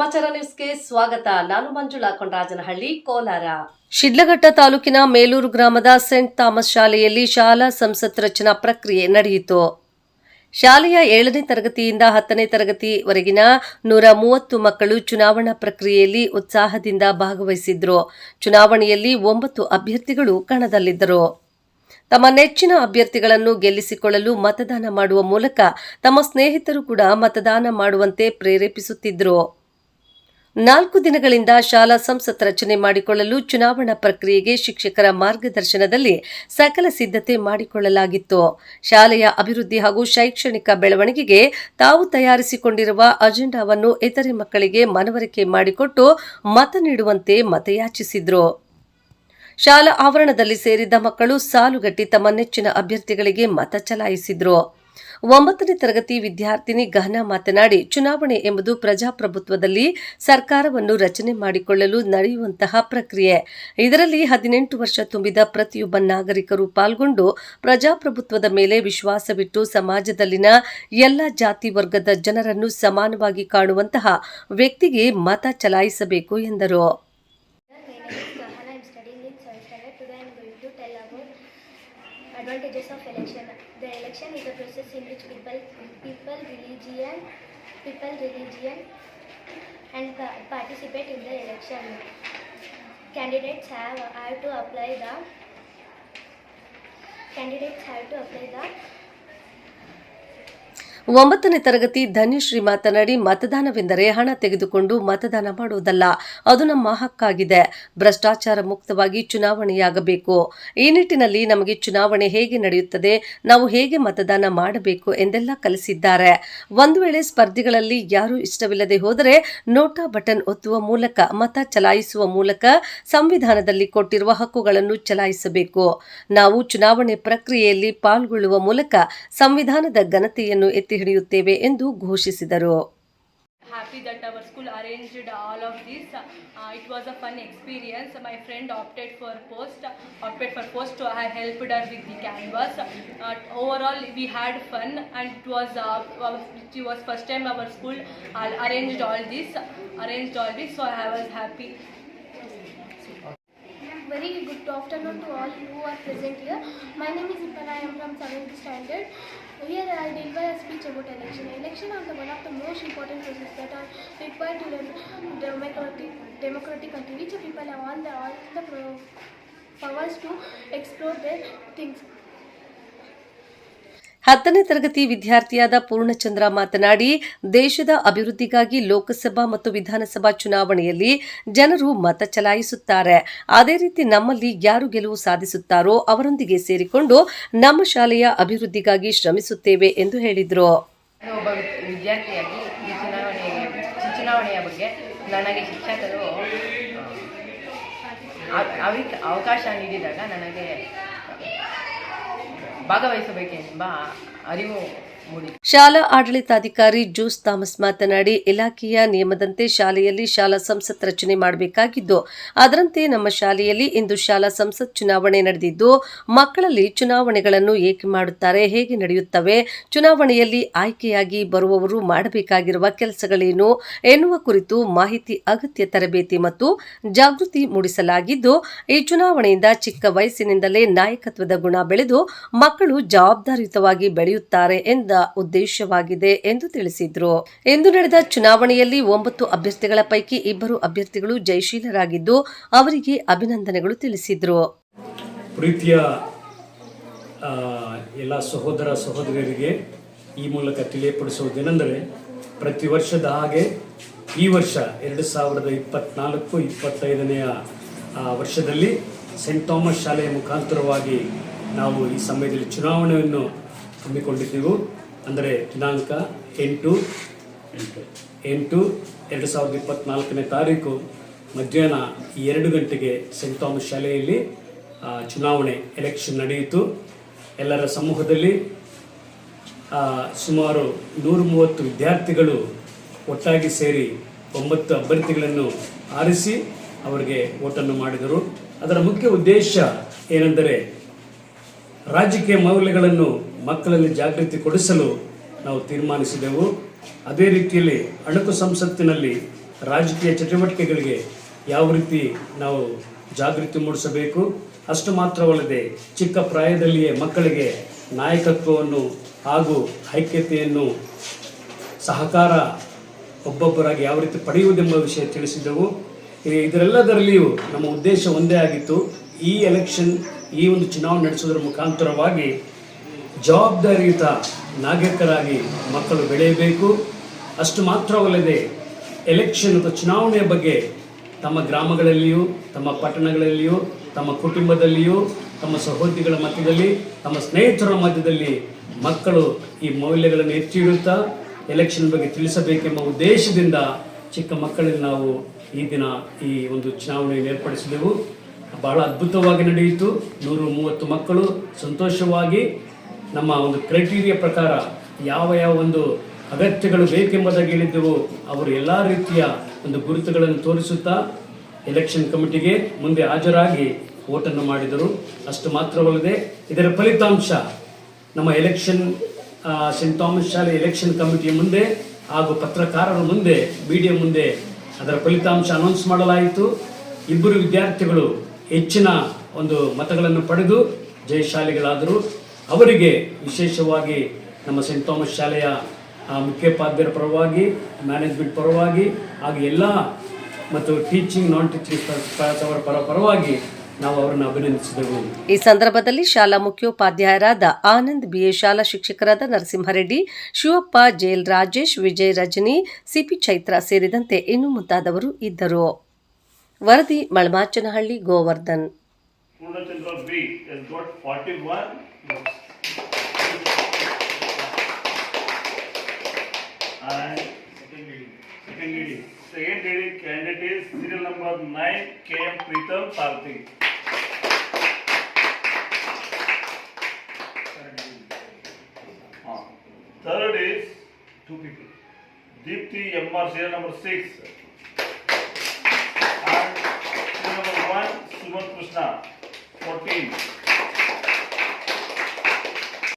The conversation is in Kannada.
ಸಮಾಚಾರ ನ್ಯೂಸ್ಗೆ ಸ್ವಾಗತ. ನಾನು ಮಂಜುಳಾ ಕೊಂಡರಾಜನಹಳ್ಳಿ ಕೋಲಾರ. ಶಿಡ್ಲಘಟ್ಟ ತಾಲೂಕಿನ ಮೇಲೂರು ಗ್ರಾಮದ ಸೆಂಟ್ ಥಾಮಸ್ ಶಾಲೆಯಲ್ಲಿ ಶಾಲಾ ಸಂಸತ್ ರಚನಾ ಪ್ರಕ್ರಿಯೆ ನಡೆಯಿತು. ಶಾಲೆಯ ಏಳನೇ ತರಗತಿಯಿಂದ ಹತ್ತನೇ ತರಗತಿವರೆಗಿನ ನೂರ ಮೂವತ್ತು ಮಕ್ಕಳು ಚುನಾವಣಾ ಪ್ರಕ್ರಿಯೆಯಲ್ಲಿ ಉತ್ಸಾಹದಿಂದ ಭಾಗವಹಿಸಿದ್ರು. ಚುನಾವಣೆಯಲ್ಲಿ ಒಂಬತ್ತು ಅಭ್ಯರ್ಥಿಗಳು ಕಣದಲ್ಲಿದ್ದರು. ತಮ್ಮ ನೆಚ್ಚಿನ ಅಭ್ಯರ್ಥಿಗಳನ್ನು ಗೆಲ್ಲಿಸಿಕೊಳ್ಳಲು ಮತದಾನ ಮಾಡುವ ಮೂಲಕ ತಮ್ಮ ಸ್ನೇಹಿತರು ಕೂಡ ಮತದಾನ ಮಾಡುವಂತೆ ಪ್ರೇರೇಪಿಸುತ್ತಿದ್ದರು ನಾಲ್ಕು ದಿನಗಳಿಂದ ಶಾಲಾ ಸಂಸತ್ ರಚನೆ ಮಾಡಿಕೊಳ್ಳಲು ಚುನಾವಣಾ ಪ್ರಕ್ರಿಯೆಗೆ ಶಿಕ್ಷಕರ ಮಾರ್ಗದರ್ಶನದಲ್ಲಿ ಸಕಲ ಸಿದ್ಧತೆ ಮಾಡಿಕೊಳ್ಳಲಾಗಿತ್ತು. ಶಾಲೆಯ ಅಭಿವೃದ್ಧಿ ಹಾಗೂ ಶೈಕ್ಷಣಿಕ ಬೆಳವಣಿಗೆಗೆ ತಾವು ತಯಾರಿಸಿಕೊಂಡಿರುವ ಅಜೆಂಡಾವನ್ನು ಇತರೆ ಮಕ್ಕಳಿಗೆ ಮನವರಿಕೆ ಮಾಡಿಕೊಟ್ಟು ಮತ ನೀಡುವಂತೆ ಮತಯಾಚಿಸಿದ್ರು. ಶಾಲಾ ಆವರಣದಲ್ಲಿ ಸೇರಿದ್ದ ಮಕ್ಕಳು ಸಾಲುಗಟ್ಟಿ ತಮ್ಮ ನೆಚ್ಚಿನ ಅಭ್ಯರ್ಥಿಗಳಿಗೆ ಮತ ಚಲಾಯಿಸಿದ್ರು. ಒಂಬತ್ತನೇ ತರಗತಿ ವಿದ್ಯಾರ್ಥಿನಿ ಗಹನ ಮಾತನಾಡಿ, ಚುನಾವಣೆ ಎಂಬುದು ಪ್ರಜಾಪ್ರಭುತ್ವದಲ್ಲಿ ಸರ್ಕಾರವನ್ನು ರಚನೆ ಮಾಡಿಕೊಳ್ಳಲು ನಡೆಯುವಂತಹ ಪ್ರಕ್ರಿಯೆ. ಇದರಲ್ಲಿ ಹದಿನೆಂಟು ವರ್ಷ ತುಂಬಿದ ಪ್ರತಿಯೊಬ್ಬ ನಾಗರಿಕರು ಪಾಲ್ಗೊಂಡು, ಪ್ರಜಾಪ್ರಭುತ್ವದ ಮೇಲೆ ವಿಶ್ವಾಸವಿಟ್ಟು ಸಮಾಜದಲ್ಲಿನ ಎಲ್ಲ ಜಾತಿ ವರ್ಗದ ಜನರನ್ನು ಸಮಾನವಾಗಿ ಕಾಣುವಂತಹ ವ್ಯಕ್ತಿಗೆ ಮತ ಚಲಾಯಿಸಬೇಕು ಎಂದರು. People, religion, and participate in the election. Candidates have, have to apply the candidates have to apply the ಒಂಬತ್ತನೇ ತರಗತಿ ಧನ್ಯಶ್ರೀ ಮಾತನಾಡಿ ಮತದಾನವೆಂದರೆ ಹಣ ತೆಗೆದುಕೊಂಡು ಮತದಾನ ಮಾಡುವುದಲ್ಲ, ಅದು ನಮ್ಮ ಹಕ್ಕಾಗಿದೆ. ಭ್ರಷ್ಟಾಚಾರ ಮುಕ್ತವಾಗಿ ಚುನಾವಣೆಯಾಗಬೇಕು. ಈ ನಿಟ್ಟಿನಲ್ಲಿ ನಮಗೆ ಚುನಾವಣೆ ಹೇಗೆ ನಡೆಯುತ್ತದೆ, ನಾವು ಹೇಗೆ ಮತದಾನ ಮಾಡಬೇಕು ಎಂದೆಲ್ಲ ಕಲಿಸಿದ್ದಾರೆ. ಒಂದು ವೇಳೆ ಸ್ಪರ್ಧಿಗಳಲ್ಲಿ ಯಾರೂ ಇಷ್ಟವಿಲ್ಲದೆ ಹೋದರೆ ನೋಟಾ ಬಟನ್ ಒತ್ತುವ ಮೂಲಕ, ಮತ ಚಲಾಯಿಸುವ ಮೂಲಕ ಸಂವಿಧಾನದಲ್ಲಿ ಕೊಟ್ಟಿರುವ ಹಕ್ಕುಗಳನ್ನು ಚಲಾಯಿಸಬೇಕು. ನಾವು ಚುನಾವಣೆ ಪ್ರಕ್ರಿಯೆಯಲ್ಲಿ ಪಾಲ್ಗೊಳ್ಳುವ ಮೂಲಕ ಸಂವಿಧಾನದ ಘನತೆಯನ್ನು ಎತ್ತಿ ಹಿಡಿಯುತ್ತೇವೆ ಎಂದು ಘೋಷಿಸಿದರು happy that our school arranged all of this. Uh, it was a fun experience. My friend opted for post, opted for post. I helped her with the canvas. Uh, overall, we had fun, and it was uh, it was first time our school uh, arranged all this, arranged all this. So I was happy. Very good afternoon to all who are present here. My name is Ipana. I am from 7th standard. Here I deliver a speech about election. Election are the one of the most important processes that are required to run democratic, democratic country. Which people have all the, all the powers to explore their things. ಹತ್ತನೇ ತರಗತಿ ವಿದ್ಯಾರ್ಥಿಯಾದ ಪೂರ್ಣಚಂದ್ರ ಮಾತನಾಡಿ, ದೇಶದ ಅಭಿವೃದ್ಧಿಗಾಗಿ ಲೋಕಸಭಾ ಮತ್ತು ವಿಧಾನಸಭಾ ಚುನಾವಣೆಯಲ್ಲಿ ಜನರು ಮತ ಚಲಾಯಿಸುತ್ತಾರೆ. ಅದೇ ರೀತಿ ನಮ್ಮಲ್ಲಿ ಯಾರು ಗೆಲುವು ಸಾಧಿಸುತ್ತಾರೋ ಅವರೊಂದಿಗೆ ಸೇರಿಕೊಂಡು ನಮ್ಮ ಶಾಲೆಯ ಅಭಿವೃದ್ಧಿಗಾಗಿ ಶ್ರಮಿಸುತ್ತೇವೆ ಎಂದು ಹೇಳಿದರು. ಅವಕಾಶ ನೀಡಿದಾಗ ನನಗೆ ಭಾಗವಹಿಸಬೇಕೆಂಬ ಅರಿವು ಶಾಲಾ ಆಡಳಿತಾಧಿಕಾರಿ ಜೂಸ್ ಥಾಮಸ್ ಮಾತನಾಡಿ, ಇಲಾಖೆಯ ನಿಯಮದಂತೆ ಶಾಲೆಯಲ್ಲಿ ಶಾಲಾ ಸಂಸತ್ ರಚನೆ ಮಾಡಬೇಕಾಗಿದ್ದು, ಅದರಂತೆ ನಮ್ಮ ಶಾಲೆಯಲ್ಲಿ ಇಂದು ಶಾಲಾ ಸಂಸತ್ ಚುನಾವಣೆ ನಡೆದಿದ್ದು, ಮಕ್ಕಳಲ್ಲಿ ಚುನಾವಣೆಗಳನ್ನು ಏಕೆ ಮಾಡುತ್ತಾರೆ, ಹೇಗೆ ನಡೆಯುತ್ತವೆ, ಚುನಾವಣೆಯಲ್ಲಿ ಆಯ್ಕೆಯಾಗಿ ಬರುವವರು ಮಾಡಬೇಕಾಗಿರುವ ಕೆಲಸಗಳೇನು ಎನ್ನುವ ಕುರಿತು ಮಾಹಿತಿ ಅಗತ್ಯ ತರಬೇತಿ ಮತ್ತು ಜಾಗೃತಿ ಮೂಡಿಸಲಾಗಿದ್ದು, ಈ ಚುನಾವಣೆಯಿಂದ ಚಿಕ್ಕ ವಯಸ್ಸಿನಿಂದಲೇ ನಾಯಕತ್ವದ ಗುಣ ಬೆಳೆದು ಮಕ್ಕಳು ಜವಾಬ್ದಾರಿಯುತವಾಗಿ ಬೆಳೆಯುತ್ತಾರೆ ಎಂದ ಉದ್ದೇಶವಾಗಿದೆ ಎಂದು ತಿಳಿಸಿದ್ರು. ಇಂದು ನಡೆದ ಚುನಾವಣೆಯಲ್ಲಿ ಒಂಬತ್ತು ಅಭ್ಯರ್ಥಿಗಳ ಪೈಕಿ ಇಬ್ಬರು ಅಭ್ಯರ್ಥಿಗಳು ಜಯಶೀಲರಾಗಿದ್ದು, ಅವರಿಗೆ ಅಭಿನಂದನೆಗಳು ತಿಳಿಸಿದ್ರು. ಪ್ರೀತಿಯ ಎಲ್ಲ ಸಹೋದರ ಸಹೋದರಿಯರಿಗೆ ಈ ಮೂಲಕ ತಿಳಿಯಪಡಿಸುವುದೇನೆಂದರೆ ಪ್ರತಿ ವರ್ಷದ ಹಾಗೆ ಈ ವರ್ಷ ಎರಡು ಸಾವಿರದ ಇಪ್ಪತ್ನಾಲ್ಕು ಇಪ್ಪತ್ತೈದನೆಯ ವರ್ಷದಲ್ಲಿ ಸೆಂಟ್ ಥಾಮಸ್ ಶಾಲೆಯ ಮುಖಾಂತರವಾಗಿ ನಾವು ಈ ಸಮಯದಲ್ಲಿ ಚುನಾವಣೆಯನ್ನು ಹಮ್ಮಿಕೊಂಡಿದ್ದೆವು. ಅಂದರೆ ದಿನಾಂಕ ಎಂಟು ಎಂಟು. ಎರಡು ಸಾವಿರದ ಇಪ್ಪತ್ತ್ನಾಲ್ಕನೇ ತಾರೀಕು ಮಧ್ಯಾಹ್ನ ಎರಡು ಗಂಟೆಗೆ ಸೆಂಟ್ ಥಾಮಸ್ ಶಾಲೆಯಲ್ಲಿ ಚುನಾವಣೆ ಎಲೆಕ್ಷನ್ ನಡೆಯಿತು. ಎಲ್ಲರ ಸಮೂಹದಲ್ಲಿ ಸುಮಾರು ನೂರ ಮೂವತ್ತು ವಿದ್ಯಾರ್ಥಿಗಳು ಒಟ್ಟಾಗಿ ಸೇರಿ ಒಂಬತ್ತು ಅಭ್ಯರ್ಥಿಗಳನ್ನು ಆರಿಸಿ ಅವರಿಗೆ ಓಟನ್ನು ಮಾಡಿದರು. ಅದರ ಮುಖ್ಯ ಉದ್ದೇಶ ಏನೆಂದರೆ ರಾಜಕೀಯ ಮೌಲ್ಯಗಳನ್ನು ಮಕ್ಕಳಲ್ಲಿ ಜಾಗೃತಿ ಕೊಡಿಸಲು ನಾವು ತೀರ್ಮಾನಿಸಿದೆವು. ಅದೇ ರೀತಿಯಲ್ಲಿ ಅಣಕು ಸಂಸತ್ತಿನಲ್ಲಿ ರಾಜಕೀಯ ಚಟುವಟಿಕೆಗಳಿಗೆ ಯಾವ ರೀತಿ ನಾವು ಜಾಗೃತಿ ಮೂಡಿಸಬೇಕು? ಅಷ್ಟು ಮಾತ್ರವಲ್ಲದೆ ಚಿಕ್ಕ ಪ್ರಾಯದಲ್ಲಿಯೇ ಮಕ್ಕಳಿಗೆ ನಾಯಕತ್ವವನ್ನು ಹಾಗೂ ಐಕ್ಯತೆಯನ್ನು ಸಹಕಾರ ಒಬ್ಬೊಬ್ಬರಾಗಿ ಯಾವ ರೀತಿ ಪಡೆಯುವುದೆಂಬ ವಿಷಯ ತಿಳಿಸಿದ್ದೆವು ಇದರೆಲ್ಲದರಲ್ಲಿಯೂ ನಮ್ಮ ಉದ್ದೇಶ ಒಂದೇ ಆಗಿತ್ತು. ಈ ಎಲೆಕ್ಷನ್ ಈ ಒಂದು ಚುನಾವಣೆ ನಡೆಸುವುದರ ಮುಖಾಂತರವಾಗಿ ಜವಾಬ್ದಾರಿಯುತ ನಾಗರಿಕರಾಗಿ ಮಕ್ಕಳು ಬೆಳೆಯಬೇಕು. ಅಷ್ಟು ಮಾತ್ರವಲ್ಲದೆ ಎಲೆಕ್ಷನ್ ಅಥವಾ ಚುನಾವಣೆಯ ಬಗ್ಗೆ ತಮ್ಮ ಗ್ರಾಮಗಳಲ್ಲಿಯೂ, ತಮ್ಮ ಪಟ್ಟಣಗಳಲ್ಲಿಯೂ, ತಮ್ಮ ಕುಟುಂಬದಲ್ಲಿಯೂ, ತಮ್ಮ ಸಹೋದ್ಯೋಗಿಗಳ ಮಧ್ಯದಲ್ಲಿ, ತಮ್ಮ ಸ್ನೇಹಿತರ ಮಧ್ಯದಲ್ಲಿ ಮಕ್ಕಳು ಈ ಮೌಲ್ಯಗಳನ್ನು ಎತ್ತಿಡುತ್ತಾ ಎಲೆಕ್ಷನ್ ಬಗ್ಗೆ ತಿಳಿಸಬೇಕೆಂಬ ಉದ್ದೇಶದಿಂದ ಚಿಕ್ಕ ಮಕ್ಕಳಲ್ಲಿ ನಾವು ಈ ದಿನ ಈ ಒಂದು ಚುನಾವಣೆಯನ್ನು ಏರ್ಪಡಿಸಿದೆವು. ಬಹಳ ಅದ್ಭುತವಾಗಿ ನಡೆಯಿತು. ನೂರು ಮೂವತ್ತು ಮಕ್ಕಳು ಸಂತೋಷವಾಗಿ ನಮ್ಮ ಒಂದು ಕ್ರೈಟೀರಿಯಾ ಪ್ರಕಾರ ಯಾವ ಯಾವ ಒಂದು ಅಗತ್ಯಗಳು ಬೇಕೆಂಬುದಾಗಿ ಹೇಳಿದ್ದೆವು ಅವರು ಎಲ್ಲ ರೀತಿಯ ಒಂದು ಗುರುತುಗಳನ್ನು ತೋರಿಸುತ್ತಾ ಎಲೆಕ್ಷನ್ ಕಮಿಟಿಗೆ ಮುಂದೆ ಹಾಜರಾಗಿ ಓಟನ್ನು ಮಾಡಿದರು. ಅಷ್ಟು ಮಾತ್ರವಲ್ಲದೆ ಇದರ ಫಲಿತಾಂಶ ನಮ್ಮ ಎಲೆಕ್ಷನ್ ಸೆಂಟ್ ಥಾಮಸ್ ಶಾಲೆ ಎಲೆಕ್ಷನ್ ಕಮಿಟಿಯ ಮುಂದೆ ಹಾಗೂ ಪತ್ರಕಾರರ ಮುಂದೆ ಮೀಡಿಯಾ ಮುಂದೆ ಅದರ ಫಲಿತಾಂಶ ಅನೌನ್ಸ್ ಮಾಡಲಾಯಿತು. ಇಬ್ಬರು ವಿದ್ಯಾರ್ಥಿಗಳು ಹೆಚ್ಚಿನ ಒಂದು ಮತಗಳನ್ನು ಪಡೆದು ಜಯಶಾಲಿಗಳಾದರು ಅವರಿಗೆ ವಿಶೇಷವಾಗಿ ನಮ್ಮ ಸೆಂಟ್ ಥಾಮಸ್ ಶಾಲೆಯ ಆ, ಮುಖ್ಯೋಪಾಧ್ಯಾಯರ ಪರವಾಗಿ ಮ್ಯಾನೇಜ್ಮೆಂಟ್ ಪರವಾಗಿ ಹಾಗೆ ಎಲ್ಲ ಮತ್ತು ಟೀಚಿಂಗ್ ನಾನ್ ಟೀಚಿಂಗ್ ಸ್ಟಾಫ್ ಅವರ ಪರ ಪರವಾಗಿ ನಾವು ಅವರನ್ನು ಅಭಿನಂದಿಸಿದೆವು. ಈ ಸಂದರ್ಭದಲ್ಲಿ ಶಾಲಾ ಮುಖ್ಯೋಪಾಧ್ಯಾಯರಾದ ಆನಂದ್ ಬಿಎ ಶಾಲಾ ಶಿಕ್ಷಕರಾದ ನರಸಿಂಹರೆಡ್ಡಿ ಶಿವಪ್ಪ ಜೇಲ್ ರಾಜೇಶ್ ವಿಜಯ್ ರಜನಿ ಸಿಪಿ ಚೈತ್ರ ಸೇರಿದಂತೆ ಇನ್ನು ಮುಂತಾದವರು ಇದ್ದರು. ವರದಿ Malamachanahalli Govardhan. Purnachandra B has got forty-one. votes. And second lady. Second lady candidate is serial number 9 KM Pritam Sarthi. Third is two people. Deepthi MR serial number 6. And serial number 1 Suman Krishna 14.